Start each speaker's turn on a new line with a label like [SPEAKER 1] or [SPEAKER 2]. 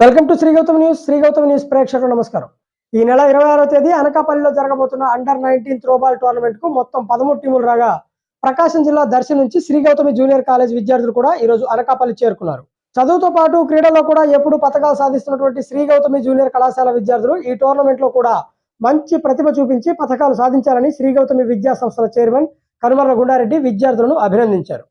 [SPEAKER 1] Welcome to Shri Gautam news Shri Gautam news ప్రేక్షకులు నమస్కారం. ఈ నెల ఇరవై ఆరో తేదీ అనకాపల్లిలో జరగబోతున్న అండర్ నైన్టీన్ త్రోబాల్ టోర్నమెంట్కు మొత్తం పదమూడు టీములు రాగా ప్రకాశం జిల్లా దర్శి నుంచి శ్రీ గౌతమి జూనియర్ కాలేజ్ విద్యార్థులు కూడా ఈ రోజు అనకాపల్లి చేరుకున్నారు. చదువుతో పాటు క్రీడల్లో కూడా ఎప్పుడు పథకాలు సాధిస్తున్నటువంటి శ్రీ గౌతమి జూనియర్ కళాశాల విద్యార్థులు ఈ టోర్నమెంట్లో కూడా మంచి ప్రతిభ చూపించి పథకాలు సాధించాలని శ్రీ గౌతమి విద్యా సంస్థల చైర్మన్ కనుమర్ల గుండారెడ్డి విద్యార్థులను అభినందించారు.